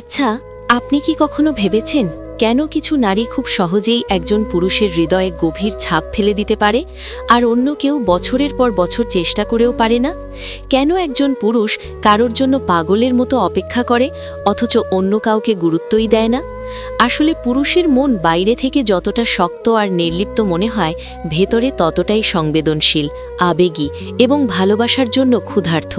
আচ্ছা আপনি কি কখনো ভেবেছেন কেন কিছু নারী খুব সহজেই একজন পুরুষের হৃদয়ে গভীর ছাপ ফেলে দিতে পারে আর অন্য কেউ বছরের পর বছর চেষ্টা করেও পারে না? কেন একজন পুরুষ কারোর জন্য পাগলের মতো অপেক্ষা করে অথচ অন্য কাউকে গুরুত্বই দেয় না? আসলে পুরুষের মন বাইরে থেকে যতটা শক্ত আর নির্লিপ্ত মনে হয়, ভেতরে ততটাই সংবেদনশীল, আবেগী এবং ভালোবাসার জন্য ক্ষুধার্থ।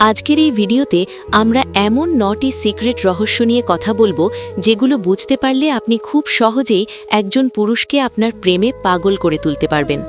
আজকের এই ভিডিওতে আমরা এমন নটি সিক্রেট রহস্য নিয়ে কথা বলব, যেগুলো বুঝতে পারলে আপনি খুব সহজেই একজন পুরুষকে আপনার প্রেমে পাগল করে তুলতে পারবেন।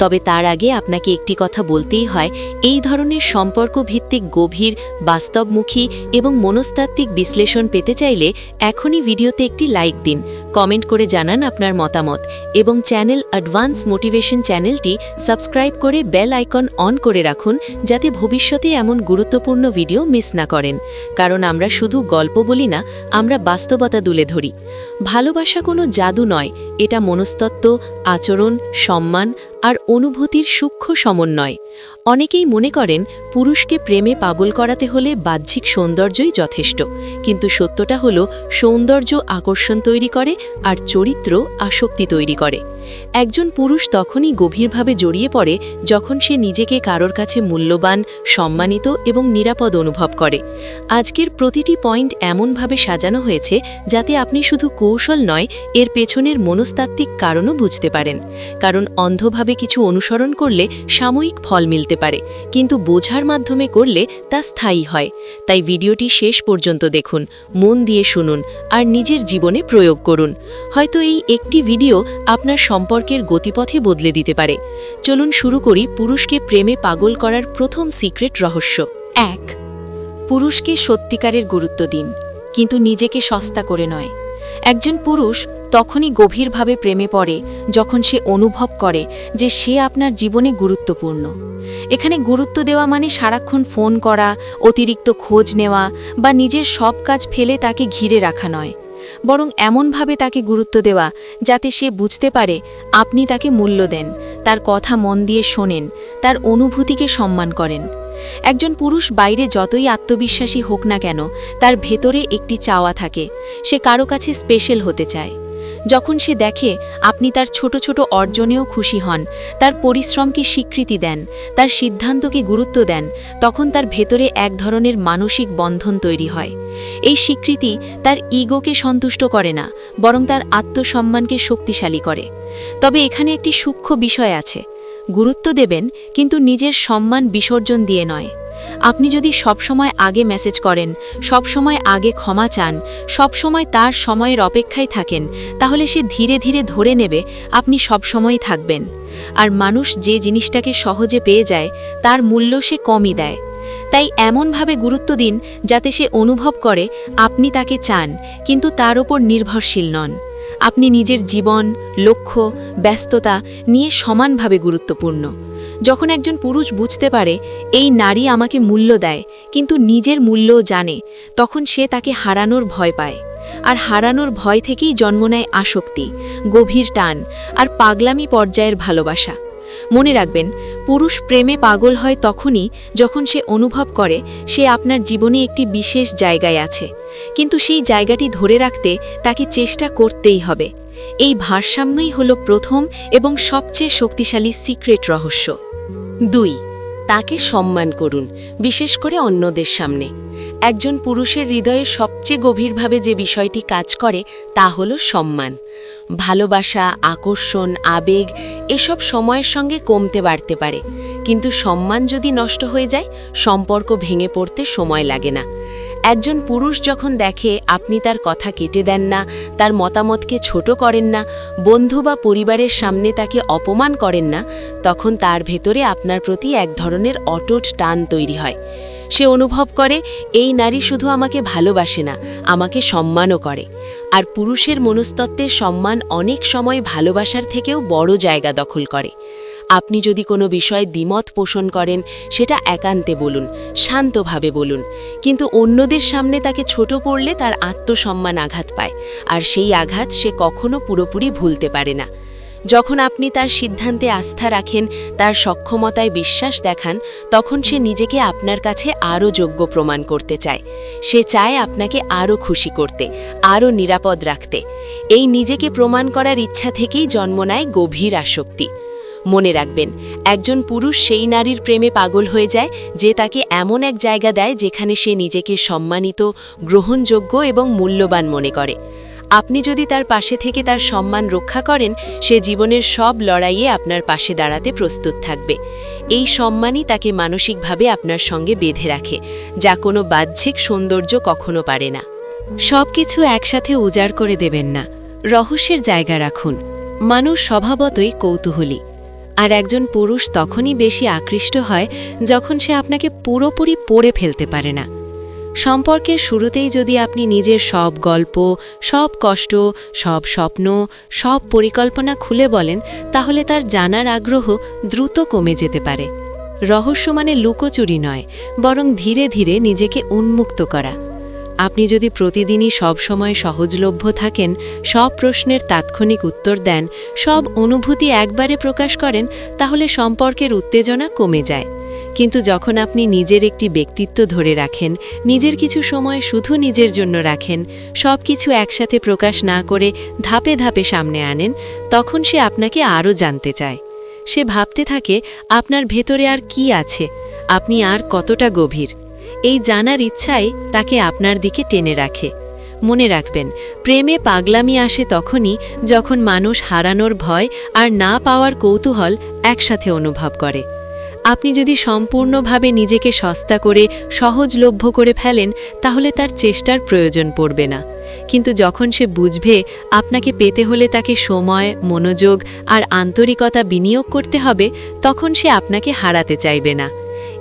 তবে তার আগে আপনাকে একটি কথা বলতেই হয়, এই ধরনের সম্পর্ক ভিত্তিক গভীর, বাস্তবমুখী এবং মনস্তাত্ত্বিক বিশ্লেষণ পেতে চাইলে এখনই ভিডিওতে একটি লাইক দিন, কমেন্ট করে জানান আপনার মতামত এবং চ্যানেল অ্যাডভান্স মোটিভেশন চ্যানেলটি সাবস্ক্রাইব করে বেল আইকন অন করে রাখুন যাতে ভবিষ্যতে এমন গুরুত্বপূর্ণ ভিডিও মিস না করেন, কারণ আমরা শুধু গল্প বলি না, আমরা বাস্তবতা তুলে ধরি। ভালোবাসা কোনো জাদু নয়, এটা মনস্তত্ত্ব, আচরণ, সম্মান আর অনুভূতির সূক্ষ্ম সমন্বয়। অনেকেই মনে করেন, পুরুষকে প্রেমে পাগল করাতে হলে বাহ্যিক সৌন্দর্যই যথেষ্ট। কিন্তু সত্যটা হলো, সৌন্দর্য আকর্ষণ তৈরি করে আর চরিত্র আসক্তি তৈরি করে। একজন পুরুষ তখনই গভীরভাবে জড়িয়ে পড়ে যখন সে নিজেকে কারোর কাছে মূল্যবান, সম্মানিত এবং নিরাপদ অনুভব করে। আজকের প্রতিটি পয়েন্ট এমনভাবে সাজানো হয়েছে যাতে আপনি শুধু কৌশল নয়, এর পেছনের মনস্তাত্ত্বিক কারণও বুঝতে পারেন। কারণ অন্ধভাবে কিছু অনুসরণ করলে সাময়িক ফল মিলতে পারে, কিন্তু বোঝার মাধ্যমে করলে তা স্থায়ী হয়। তাই ভিডিওটি শেষ পর্যন্ত দেখুন, মন দিয়ে শুনুন, আর নিজের জীবনে প্রয়োগ করুন। হয়তো এই একটি ভিডিও আপনার সম্পর্কের গতিপথে বদলে দিতে পারে। চলুন শুরু করি পুরুষকে প্রেমে পাগল করার প্রথম সিক্রেট রহস্য। এক, পুরুষকে সত্যিকারের গুরুত্ব দিন, কিন্তু নিজেকে সস্তা করে নয়। একজন পুরুষ তখনই গভীরভাবে প্রেমে পড়ে যখন সে অনুভব করে যে সে আপনার জীবনে গুরুত্বপূর্ণ। এখানে গুরুত্ব দেওয়া মানে সারাক্ষণ ফোন করা, অতিরিক্ত খোঁজ নেওয়া বা নিজের সব কাজ ফেলে তাকে ঘিরে রাখা নয়। বরং এমনভাবে তাকে গুরুত্ব দেওয়া যাতে সে বুঝতে পারে আপনি তাকে মূল্য দেন, তার কথা মন দিয়ে শোনেন, তার অনুভূতিকে সম্মান করেন। একজন পুরুষ বাইরে যতই আত্মবিশ্বাসী হোক না কেন, তার ভেতরে একটি চাওয়া থাকে। সে কারও কাছে স্পেশাল হতে চায়। যখন সে দেখে আপনি তার ছোট ছোট অর্জনেও খুশি হন, তার পরিশ্রমকে স্বীকৃতি দেন, তার সিদ্ধান্তকে গুরুত্ব দেন, তখন তার ভেতরে এক ধরনের মানসিক বন্ধন তৈরি হয়। এই স্বীকৃতি তার ইগোকে সন্তুষ্ট করে না, বরং তার আত্মসম্মানকে শক্তিশালী করে। তবে এখানে একটি সূক্ষ্ম বিষয় আছে। গুরুত্ব দেবেন, কিন্তু নিজের সম্মান বিসর্জন দিয়ে নয়। আপনি যদি সবসময় আগে মেসেজ করেন, সবসময় আগে ক্ষমা চান, সবসময় তার সময়ের অপেক্ষায় থাকেন, তাহলে সে ধীরে ধীরে ধরে নেবে, আপনি সবসময় থাকবেন। আর মানুষ যে জিনিসটাকে সহজে পেয়ে যায়, তার মূল্য সে কমই দেয়। তাই এমনভাবে গুরুত্ব দিন, যাতে সে অনুভব করে, আপনি তাকে চান, কিন্তু তার ওপর নির্ভরশীল নন। আপনি নিজের জীবন, লক্ষ্য, ব্যস্ততা নিয়ে সমানভাবে গুরুত্বপূর্ণ। যখন একজন পুরুষ বুঝতে পারে, এই নারী আমাকে মূল্য দেয়, কিন্তু নিজের মূল্য জানে, তখন সে তাকে হারানোর ভয় পায়। আর হারানোর ভয় থেকেই জন্ম নেয় আসক্তি, গভীর টান আর পাগলামি পর্যায়ের ভালোবাসা। মনে রাখবেন, পুরুষ প্রেমে পাগল হয় তখনই যখন সে অনুভব করে সে আপনার জীবনে একটি বিশেষ জায়গায় আছে। কিন্তু সেই জায়গাটি ধরে রাখতে তাকে চেষ্টা করতেই হবে। এই ভারসাম্যই হল প্রথম এবং সবচেয়ে শক্তিশালী সিক্রেট রহস্য। দুই, তাকে সম্মান করুন, বিশেষ করে অন্যদের সামনে। একজন পুরুষের হৃদয়ে সবচেয়ে গভীরভাবে যে বিষয়টি কাজ করে, তা হল সম্মান। ভালোবাসা, আকর্ষণ, আবেগ, এসব সময়ের সঙ্গে কমতে বাড়তে পারে। কিন্তু সম্মান যদি নষ্ট হয়ে যায়, সম্পর্ক ভেঙে পড়তে সময় লাগে না। একজন পুরুষ যখন দেখে, আপনি তার কথা কেটে দেন না, তার মতামতকে ছোট করেন না, বন্ধু বা পরিবারের সামনে তাকে অপমান করেন না, তখন তার ভেতরে আপনার প্রতি এক ধরনের অটট টান তৈরি হয়। সে অনুভব করে, এই নারী শুধু আমাকে ভালোবাসে না, আমাকে সম্মানও করে। আর পুরুষের মনস্তত্ত্বের সম্মান অনেক সময় ভালোবাসার থেকেও বড় জায়গা দখল করে। আপনি যদি কোনো বিষয়ে দ্বিমত পোষণ করেন, সেটা একান্তে বলুন, শান্তভাবে বলুন। কিন্তু অন্যদের সামনে তাকে ছোট পড়লে তার আত্মসম্মান আঘাত পায়, আর সেই আঘাত সে কখনো পুরোপুরি ভুলতে পারে না। যখন আপনি তার সিদ্ধান্তে আস্থা রাখেন, তার সক্ষমতায় বিশ্বাস দেখান, তখন সে নিজেকে আপনার কাছে আরও যোগ্য প্রমাণ করতে চায়। সে চায় আপনাকে আরও খুশি করতে, আরও নিরাপদ রাখতে। এই নিজেকে প্রমাণ করার ইচ্ছা থেকেই জন্ম নেয় গভীর আসক্তি। মনে রাখবেন, একজন পুরুষ সেই নারীর প্রেমে পাগল হয়ে যায়, যে তাকে এমন এক জায়গা দেয় যেখানে সে নিজেকে সম্মানিত, গ্রহণযোগ্য এবং মূল্যবান মনে করে। আপনি যদি তার পাশে থেকে তার সম্মান রক্ষা করেন, সে জীবনের সব লড়াইয়ে আপনার পাশে দাঁড়াতে প্রস্তুত থাকবে। এই সম্মানই তাকে মানসিকভাবে আপনার সঙ্গে বেঁধে রাখে, যা কোনো বাহ্যিক সৌন্দর্য কখনো পারে না। সব কিছু একসাথে উজাড় করে দেবেন না। রহস্যের জায়গা রাখুন। মানুষ স্বভাবতই কৌতূহলী। আর একজন পুরুষ তখনই বেশি আকৃষ্ট হয়, যখন সে আপনাকে পুরোপুরি পড়ে ফেলতে পারে না। সম্পর্কের শুরুতেই যদি আপনি নিজের সব গল্প, সব কষ্ট, সব স্বপ্ন, সব পরিকল্পনা খুলে বলেন, তাহলে তার জানার আগ্রহ দ্রুত কমে যেতে পারে। রহস্য মানে লুকোচুরি নয়, বরং ধীরে ধীরে নিজেকে উন্মুক্ত করা। আপনি যদি প্রতিদিনই সব সময় সহজলভ্য থাকেন, সব প্রশ্নের তাৎক্ষণিক উত্তর দেন, সব অনুভূতি একবারে প্রকাশ করেন, তাহলে সম্পর্কের উত্তেজনা কমে যায়। কিন্তু যখন আপনি নিজের একটি ব্যক্তিত্ব ধরে রাখেন, নিজের কিছু সময় শুধু নিজের জন্য রাখেন সব কিছু একসাথে প্রকাশ না করে ধাপে ধাপে সামনে আনেন, তখন সে আপনাকে আরও জানতে চায়। সে ভাবতে থাকে, আপনার ভেতরে আর কি আছে? আপনি আর কতটা গভীর? এই জানার ইচ্ছাই তাকে আপনার দিকে টেনে রাখে। মনে রাখবেন, প্রেমে পাগলামি আসে তখনই যখন মানুষ হারানোর ভয় আর না পাওয়ার কৌতূহল একসাথে অনুভব করে। আপনি যদি সম্পূর্ণভাবে নিজেকে সস্তা করে, সহজলভ্য করে ফেলেন, তাহলে তার চেষ্টার প্রয়োজন পড়বে না। কিন্তু যখন সে বুঝবে, আপনাকে পেতে হলে তাকে সময়, মনোযোগ আর আন্তরিকতা বিনিয়োগ করতে হবে, তখন সে আপনাকে হারাতে চাইবে না।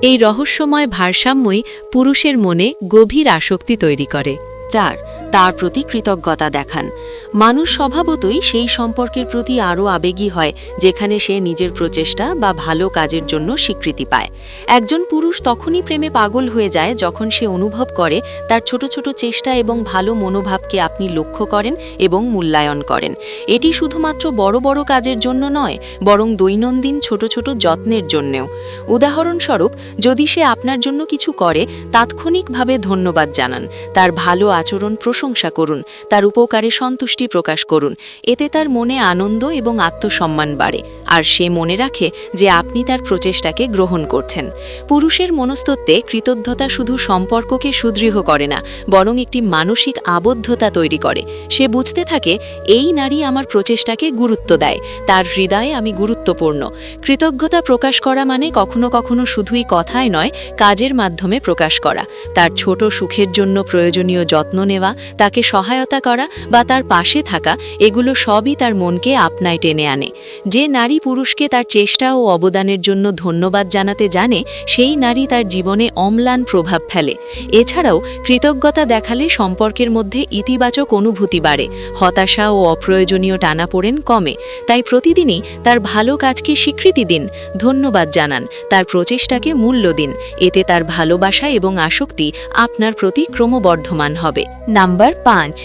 এই রহস্যময় ভারসাম্যই পুরুষের মনে গভীর আসক্তি তৈরি করে। চার, তার প্রতি কৃতজ্ঞতা দেখান। মানুষ স্বভাবতই সেই সম্পর্কের প্রতি আরও আবেগী হয়, যেখানে সে নিজের প্রচেষ্টা বা ভালো কাজের জন্য স্বীকৃতি পায়। একজন পুরুষ তখনই প্রেমে পাগল হয়ে যায় যখন সে অনুভব করে তার ছোট ছোট চেষ্টা এবং ভালো মনোভাবকে আপনি লক্ষ্য করেন এবং মূল্যায়ন করেন। এটি শুধুমাত্র বড় বড় কাজের জন্য নয়, বরং দৈনন্দিন ছোট ছোট যত্নের জন্যেও। উদাহরণস্বরূপ, যদি সে আপনার জন্য কিছু করে, তাৎক্ষণিকভাবে ধন্যবাদ জানান, তার ভালো আচরণ প্রশংসা করুন, তার উপকারে সন্তুষ্টি প্রকাশ করুন। এতে তার মনে আনন্দ এবং আত্মসম্মান বাড়ে। আর সে মনে রাখে যে আপনি তার প্রচেষ্টাকে গ্রহণ করছেন। পুরুষের মনস্তত্ত্বে কৃতজ্ঞতা শুধু সম্পর্ককে সুদৃঢ় করে না, বরং একটি মানসিক আবদ্ধতা তৈরি করে। সে বুঝতে থাকে, এই নারী আমার প্রচেষ্টাকে গুরুত্ব দেয়। তার হৃদয়ে আমি গুরুত্বপূর্ণ। কৃতজ্ঞতা প্রকাশ করা মানে কখনো কখনো শুধুই কথায় নয়, কাজের মাধ্যমে প্রকাশ করা। তার ছোট সুখের জন্য প্রয়োজনীয় যত্ন নেওয়া, তাকে সহায়তা করা বা তার পাশে থাকা, এগুলো সবই তার মনকে আপনায় টেনে আনে। যে নারী পুরুষকে তার চেষ্টা ও অবদানের জন্য ধন্যবাদ জানাতে জানে, সেই নারী তার জীবনে অম্লান প্রভাব ফেলে। এছাড়াও, কৃতজ্ঞতা দেখালে সম্পর্কের মধ্যে ইতিবাচক অনুভূতি বাড়ে, হতাশা ও অপ্রয়োজনীয় টানাপোড়েন কমে। তাই প্রতিদিনই তার ভালো কাজকে স্বীকৃতি দিন, ধন্যবাদ জানান, তার প্রচেষ্টাকে মূল্য দিন, এতে তার ভালোবাসা এবং আসক্তি আপনার প্রতি ক্রমবর্ধমান হবে। নাম্বার পাঁচ।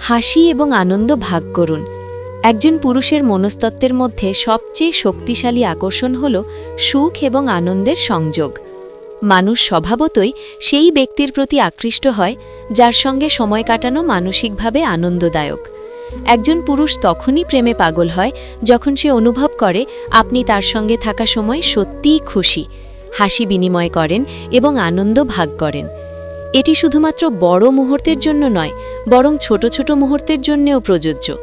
হাসি এবং আনন্দ ভাগ করুন। একজন পুরুষের মনস্তত্ত্বের মধ্যে সবচেয়ে শক্তিশালী আকর্ষণ হল সুখ এবং আনন্দের সংযোগ। মানুষ স্বভাবতই সেই ব্যক্তির প্রতি আকৃষ্ট হয়, যার সঙ্গে সময় কাটানো মানসিকভাবে আনন্দদায়ক। একজন পুরুষ তখনই প্রেমে পাগল হয়, যখন সে অনুভব করে, আপনি তার সঙ্গে থাকা সময় সত্যিই খুশি। হাসি বিনিময় করেন এবং আনন্দ ভাগ করেন। এটি শুধুমাত্র বড় মুহূর্তের জন্য নয়, বরং ছোট ছোট মুহূর্তের জন্যেও প্রযোজ্য।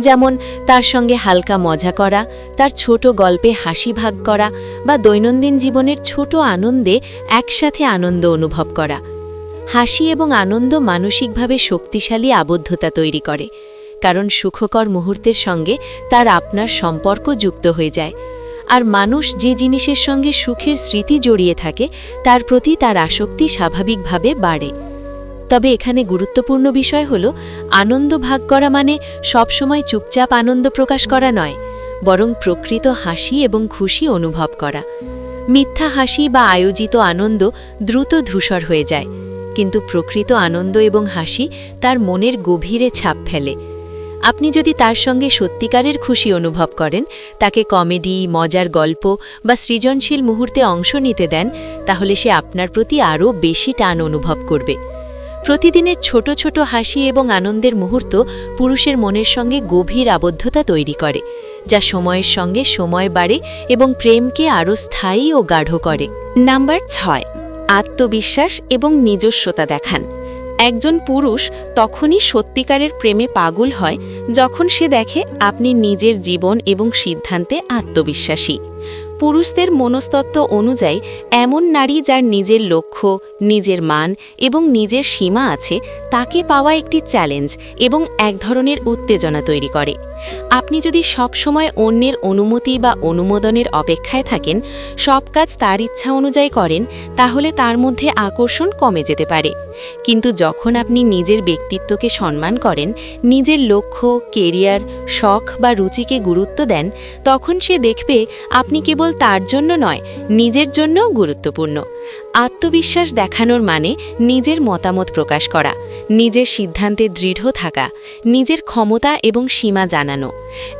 যেমন, তার সঙ্গে হালকা মজা করা, তার ছোট গল্পে হাসি ভাগ করা, বা দৈনন্দিন জীবনের ছোট আনন্দে একসাথে আনন্দ অনুভব করা। হাসি এবং আনন্দ মানসিকভাবে শক্তিশালী আবদ্ধতা তৈরি করে, কারণ সুখকর মুহূর্তের সঙ্গে তার আপনার সম্পর্ক যুক্ত হয়ে যায়। আর মানুষ যে জিনিসের সঙ্গে সুখের স্মৃতি জড়িয়ে থাকে, তার প্রতি তার আসক্তি স্বাভাবিকভাবে বাড়ে। তবে এখানে গুরুত্বপূর্ণ বিষয় হল, আনন্দ ভাগ করা মানে সবসময় চুপচাপ আনন্দ প্রকাশ করা নয়, বরং প্রকৃত হাসি এবং খুশি অনুভব করা। মিথ্যা হাসি বা আয়োজিত আনন্দ দ্রুত ধূসর হয়ে যায়, কিন্তু প্রকৃত আনন্দ এবং হাসি তার মনের গভীরে ছাপ ফেলে। আপনি যদি তার সঙ্গে সত্যিকারের খুশি অনুভব করেন, তাকে কমেডি, মজার গল্প বা সৃজনশীল মুহূর্তে অংশ নিতে দেন, তাহলে সে আপনার প্রতি আরও বেশি টান অনুভব করবে। প্রতিদিনের ছোট ছোট হাসি এবং আনন্দের মুহূর্ত পুরুষের মনের সঙ্গে গভীর আবদ্ধতা তৈরি করে, যা সময়ের সঙ্গে সময় বাড়ে এবং প্রেমকে আরও স্থায়ী ও গাঢ় করে। নাম্বার ছয়, আত্মবিশ্বাস এবং নিজস্বতা দেখান। একজন পুরুষ তখনই সত্যিকারের প্রেমে পাগল হয় যখন সে দেখে আপনি নিজের জীবন এবং সিদ্ধান্তে আত্মবিশ্বাসী। পুরুষদের মনস্তত্ত্ব অনুযায়ী এমন নারী যার নিজের লক্ষ্য, নিজের মান এবং নিজের সীমা আছে, তাকে পাওয়া একটি চ্যালেঞ্জ এবং এক ধরনের উত্তেজনা তৈরি করে। আপনি যদি সব সময় অন্যের অনুমতি বা অনুমোদনের অপেক্ষায় থাকেন, সব কাজ তার ইচ্ছা অনুযায়ী করেন, তাহলে তার মধ্যে আকর্ষণ কমে যেতে পারে। কিন্তু যখন আপনি নিজের ব্যক্তিত্বকে সম্মান করেন, নিজের লক্ষ্য, কেরিয়ার, শখ বা রুচিকে গুরুত্ব দেন, তখন সে দেখবে আপনি কেবল তার জন্য নয়, নিজের জন্যও গুরুত্বপূর্ণ। আত্মবিশ্বাস দেখানোর মানে নিজের মতামত প্রকাশ করা, নিজের সিদ্ধান্তে দৃঢ় থাকা, নিজের ক্ষমতা এবং সীমা জানানো।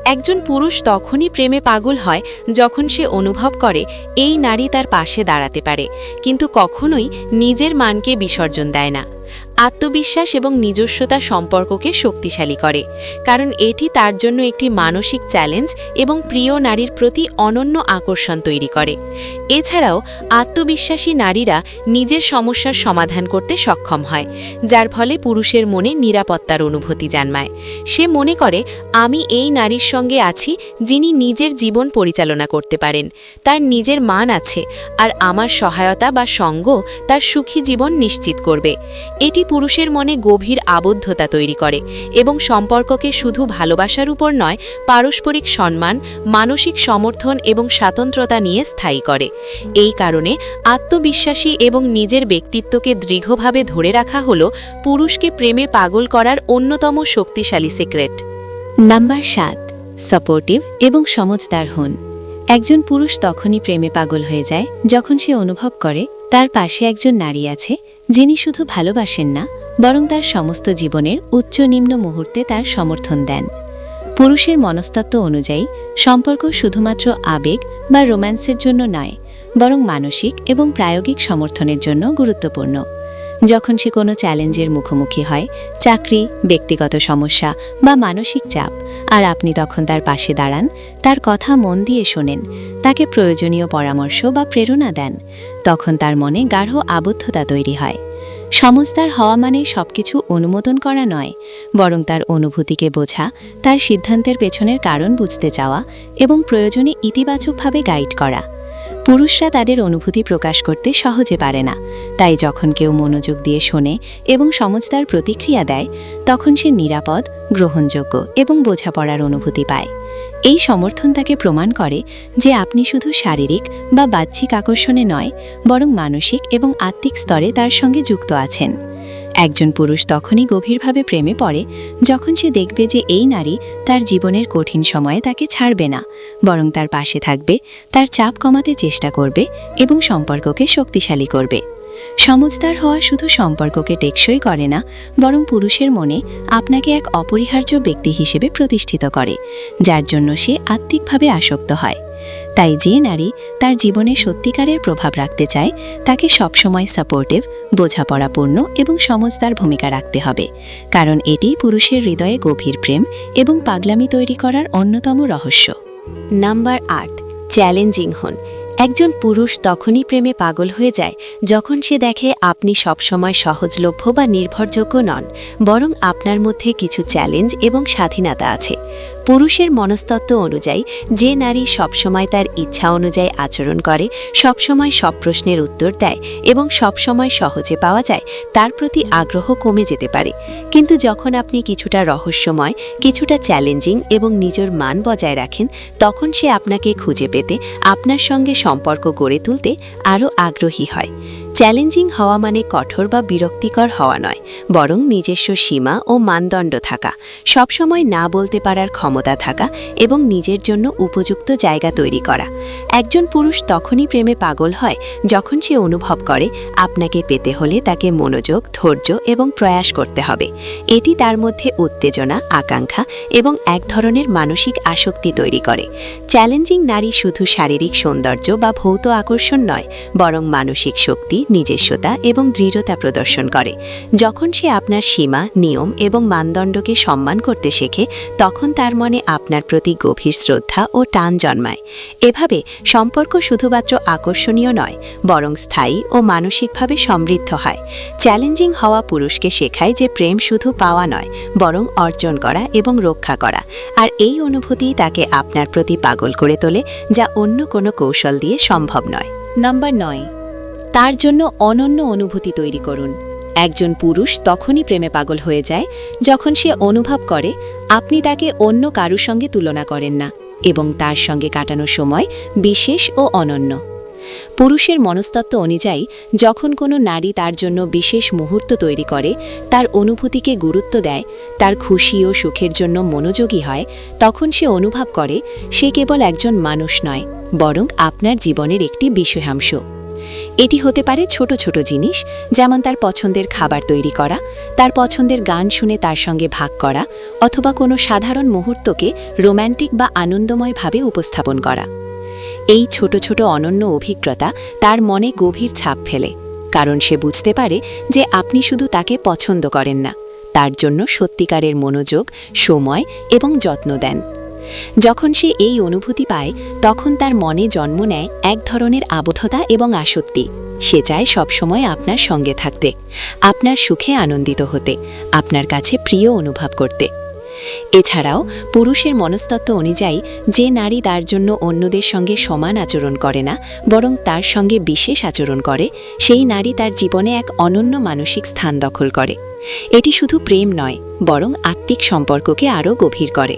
একজন পুরুষ তখনই প্রেমে পাগল হয় যখন সে অনুভব করে এই নারী তার পাশে দাঁড়াতে পারে, কিন্তু কখনোই নিজের মানকে বিসর্জন দেয় না। আত্মবিশ্বাস এবং নিজস্বতা সম্পর্ককে শক্তিশালী করে, কারণ এটি তার জন্য একটি মানসিক চ্যালেঞ্জ এবং প্রিয় নারীর প্রতি অনন্য আকর্ষণ তৈরি করে। এছাড়াও, আত্মবিশ্বাসী নারীরা নিজের সমস্যার সমাধান করতে সক্ষম হয়, যার ফলে পুরুষের মনে নিরাপত্তার অনুভূতি জন্মায়। সে মনে করে, আমি এই নারীর সঙ্গে আছি যিনি নিজের জীবন পরিচালনা করতে পারেন, তার নিজের মান আছে, আর আমার সহায়তা বা সঙ্গ তার সুখী জীবন নিশ্চিত করবে। এটি পুরুষের মনে গভীর আবদ্ধতা তৈরি করে এবং সম্পর্ককে শুধু ভালোবাসার উপর নয়, পারস্পরিক সম্মান, মানসিক সমর্থন এবং স্বাতন্ত্রতা নিয়ে স্থায়ী করে। এই কারণে আত্মবিশ্বাসী এবং নিজের ব্যক্তিত্বকে দৃঢ়ভাবে ধরে রাখা হল পুরুষকে প্রেমে পাগল করার অন্যতম শক্তিশালী সিক্রেট নাম্বার সাত সাপোর্টিভ এবং সমজদার হন। একজন পুরুষ তখনই প্রেমে পাগল হয়ে যায়, যখন সে অনুভব করে, তার পাশে একজন নারী আছে, যিনি শুধু ভালোবাসেন না, বরং তার সমস্ত জীবনের উচ্চ নিম্ন মুহূর্তে তার সমর্থন দেন। পুরুষের মনস্তত্ত্ব অনুযায়ী, সম্পর্ক শুধুমাত্র আবেগ বা রোম্যান্সের জন্য নয়, বরং মানসিক এবং প্রায়োগিক সমর্থনের জন্য গুরুত্বপূর্ণ। যখন সে কোনো চ্যালেঞ্জের মুখোমুখি হয়, চাকরি, ব্যক্তিগত সমস্যা বা মানসিক চাপ, আর আপনি তখন তার পাশে দাঁড়ান, তার কথা মন দিয়ে শোনেন, তাকে প্রয়োজনীয় পরামর্শ বা প্রেরণা দেন, তখন তার মনে গাঢ় আবদ্ধতা তৈরি হয়। সমজদার হওয়া মানে সবকিছু অনুমোদন করা নয়, বরং তার অনুভূতিকে বোঝা, তার সিদ্ধান্তের পেছনের কারণ বুঝতে চাওয়া এবং প্রয়োজনে ইতিবাচকভাবে গাইড করা। পুরুষরা তাদের অনুভূতি প্রকাশ করতে সহজে পারে না। তাই যখন কেউ মনোযোগ দিয়ে শোনে এবং সমজদার প্রতিক্রিয়া দেয়, তখন সে নিরাপদ, গ্রহণযোগ্য এবং বোঝাপড়ার অনুভূতি পায়। এই সমর্থন তাকে প্রমাণ করে যে আপনি শুধু শারীরিক বা বাহ্যিক আকর্ষণে নয়, বরং মানসিক এবং আত্মিক স্তরে তার সঙ্গে যুক্ত আছেন। একজন পুরুষ তখনই গভীরভাবে প্রেমে পড়ে যখন সে দেখবে যে এই নারী তার জীবনের কঠিন সময়ে তাকে ছাড়বে না, বরং তার পাশে থাকবে, তার চাপ কমাতে চেষ্টা করবে এবং সম্পর্ককে শক্তিশালী করবে। সমজদার হওয়া শুধু সম্পর্ককে টেকসই করে না, বরং পুরুষের মনে আপনাকে এক অপরিহার্য ব্যক্তি হিসেবে প্রতিষ্ঠিত করে, যার জন্য সে আত্মিকভাবে আসক্ত হয়। তাই যে নারী তার জীবনে সত্যিকারের প্রভাব রাখতে চায়, তাকে সবসময় সাপোর্টিভ বোঝাপড়াপূর্ণ এবং সমজদার ভূমিকা রাখতে হবে, কারণ এটি পুরুষের হৃদয়ে গভীর প্রেম এবং পাগলামি তৈরি করার অন্যতম রহস্য। নাম্বার আট, চ্যালেঞ্জিং হন। একজন পুরুষ তখনই প্রেমে পাগল হয়ে যায় যখন সে দেখে আপনি সবসময় সহজলভ্য বা নির্ভরযোগ্য নন, বরং আপনার মধ্যে কিছু চ্যালেঞ্জ এবং স্বাধীনতা আছে। পুরুষের মনস্তত্ত্ব অনুযায়ী যে নারী সবসময় তার ইচ্ছা অনুযায়ী আচরণ করে, সবসময় সব প্রশ্নের উত্তর দেয় এবং সবসময় সহজে পাওয়া যায়, তার প্রতি আগ্রহ কমে যেতে পারে। কিন্তু যখন আপনি কিছুটা রহস্যময়, কিছুটা চ্যালেঞ্জিং এবং নিজের মান বজায় রাখেন, তখন সে আপনাকে খুঁজে পেতে আপনার সঙ্গে সম্পর্ক গড়ে তুলতে আরও আগ্রহী হয়। চ্যালেঞ্জিং হওয়া মানে কঠোর বা বিরক্তিকর হওয়া নয়, বরং নিজস্ব সীমা ও মানদণ্ড থাকা, সবসময় না বলতে পারার ক্ষমতা থাকা এবং নিজের জন্য উপযুক্ত জায়গা তৈরি করা। একজন পুরুষ তখনই প্রেমে পাগল হয় যখন সে অনুভব করে, আপনাকে পেতে হলে তাকে মনোযোগ, ধৈর্য এবং প্রয়াস করতে হবে। এটি তার মধ্যে উত্তেজনা, আকাঙ্ক্ষা এবং এক ধরনের মানসিক আসক্তি তৈরি করে। চ্যালেঞ্জিং নারী শুধু শারীরিক সৌন্দর্য বা ভৌত আকর্ষণ নয়, বরং মানসিক শক্তি নিজস্বতা এবং দৃঢ়তা প্রদর্শন করে। যখন সে আপনার সীমা, নিয়ম এবং মানদণ্ডকে সম্মান করতে শেখে, তখন তার মনে আপনার প্রতি গভীর শ্রদ্ধা ও টান জন্মায়। এভাবে সম্পর্ক শুধুমাত্র আকর্ষণীয় নয়, বরং স্থায়ী ও মানসিকভাবে সমৃদ্ধ হয়। চ্যালেঞ্জিং হওয়া পুরুষকে শেখায় যে প্রেম শুধু পাওয়া নয়, বরং অর্জন করা এবং রক্ষা করা। আর এই অনুভূতিই তাকে আপনার প্রতি পাগল করে তোলে, যা অন্য কোনো কৌশল দিয়ে সম্ভব নয়। নাম্বার নয় তার জন্য অনন্য অনুভূতি তৈরি করুন। একজন পুরুষ তখনই প্রেমে পাগল হয়ে যায় যখন সে অনুভব করে, আপনি তাকে অন্য কারুর সঙ্গে তুলনা করেন না এবং তার সঙ্গে কাটানো সময় বিশেষ ও অনন্য। পুরুষের মনস্তত্ত্ব অনুযায়ী, যখন কোনো নারী তার জন্য বিশেষ মুহূর্ত তৈরি করে, তার অনুভূতিকে গুরুত্ব দেয়, তার খুশি ও সুখের জন্য মনোযোগী হয়, তখন সে অনুভব করে, সে কেবল একজন মানুষ নয়, বরং আপনার জীবনের একটি বিষয়াংশ। এটি হতে পারে ছোট ছোট জিনিস, যেমন তার পছন্দের খাবার তৈরি করা, তার পছন্দের গান শুনে তার সঙ্গে ভাগ করা, অথবা কোনো সাধারণ মুহূর্তকে রোম্যান্টিক বা আনন্দময়ভাবে উপস্থাপন করা। এই ছোট ছোট অনন্য অভিজ্ঞতা তার মনে গভীর ছাপ ফেলে, কারণ সে বুঝতে পারে যে আপনি শুধু তাকে পছন্দ করেন না, তার জন্য সত্যিকারের মনোযোগ, সময় এবং যত্ন দেন। যখন সে এই অনুভূতি পায়, তখন তার মনে জন্ম নেয় এক ধরনের আবদ্ধতা এবং আসক্তি। সে চায় সবসময় আপনার সঙ্গে থাকতে, আপনার সুখে আনন্দিত হতে, আপনার কাছে প্রিয় অনুভব করতে। এছাড়াও, পুরুষের মনস্তত্ত্ব অনুযায়ী, যে নারী তার জন্য অন্যদের সঙ্গে সমান আচরণ করে না, বরং তার সঙ্গে বিশেষ আচরণ করে, সেই নারী তার জীবনে এক অনন্য মানসিক স্থান দখল করে। এটি শুধু প্রেম নয়, বরং আত্মিক সম্পর্ককে আরও গভীর করে,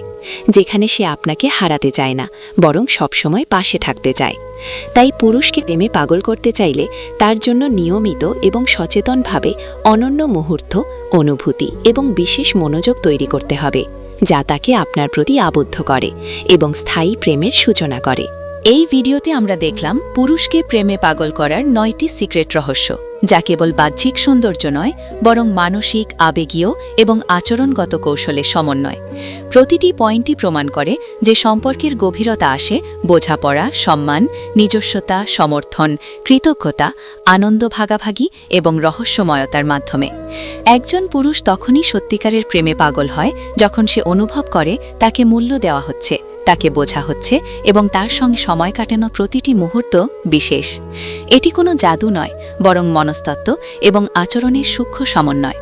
যেখানে সে আপনাকে হারাতে চায় না, বরং সবসময় পাশে থাকতে চায়। তাই পুরুষকে প্রেমে পাগল করতে চাইলে তার জন্য নিয়মিত এবং সচেতনভাবে অনন্য মুহূর্ত, অনুভূতি এবং বিশেষ মনোযোগ তৈরি করতে হবে, যা তাকে আপনার প্রতি আবদ্ধ করে এবং স্থায়ী প্রেমের সূচনা করে। এই ভিডিওতে আমরা দেখলাম পুরুষকে প্রেমে পাগল করার নয়টি সিক্রেট রহস্য, যা কেবল বাহ্যিক সৌন্দর্য নয়, বরং মানসিক আবেগীয় এবং আচরণগত কৌশলের সমন্বয়। প্রতিটি পয়েন্টই প্রমাণ করে যে সম্পর্কের গভীরতা আসে বোঝাপড়া, সম্মান, নিজস্বতা, সমর্থন, কৃতজ্ঞতা, আনন্দ ভাগাভাগি এবং রহস্যময়তার মাধ্যমে। একজন পুরুষ তখনই সত্যিকারের প্রেমে পাগল হয় যখন সে অনুভব করে তাকে মূল্য দেওয়া হচ্ছে। তাকে বোঝা হচ্ছে এবং তার সঙ্গে সময় কাটানো প্রতিটি মুহূর্ত বিশেষ। এটি কোনো জাদু নয়, বরং মনস্তত্ত্ব এবং আচরণের সূক্ষ্ম সমন্বয়।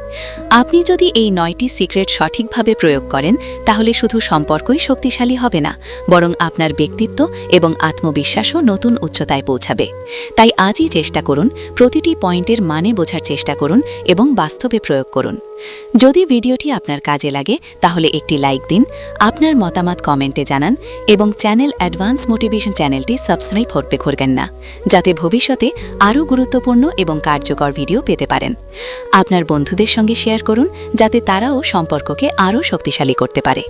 আপনি যদি এই নয়টি সিক্রেট সঠিকভাবে প্রয়োগ করেন, তাহলে শুধু সম্পর্কই শক্তিশালী হবে না, বরং আপনার ব্যক্তিত্ব এবং আত্মবিশ্বাসও নতুন উচ্চতায় পৌঁছাবে। তাই আজই চেষ্টা করুন, প্রতিটি পয়েন্টের মানে বোঝার চেষ্টা করুন এবং বাস্তবে প্রয়োগ করুন। যদি ভিডিওটি আপনার কাজে লাগে, তাহলে একটি লাইক দিন, আপনার মতামত কমেন্টে জানান এবং চ্যানেল অ্যাডভান্স মোটিভেশন চ্যানেলটি সাবস্ক্রাইব করতে করবেন না, যাতে ভবিষ্যতে আরও গুরুত্বপূর্ণ এবং কার্যকর ভিডিও পেতে পারেন। আপনার বন্ধুদের সঙ্গে শেয়ার করুন, যাতে তারাও সম্পর্ককে আরও শক্তিশালী করতে পারে।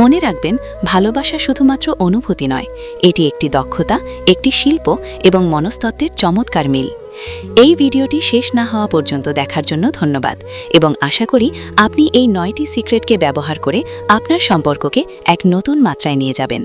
মনে রাখবেন, ভালোবাসা শুধুমাত্র অনুভূতি নয়, এটি একটি দক্ষতা, একটি শিল্প এবং মনস্তত্ত্বের চমৎকার মিল। এই ভিডিওটি শেষ না হওয়া পর্যন্ত দেখার জন্য ধন্যবাদ এবং আশা করি আপনি এই নয়টি সিক্রেটকে ব্যবহার করে আপনার সম্পর্ককে এক নতুন মাত্রায় নিয়ে যাবেন।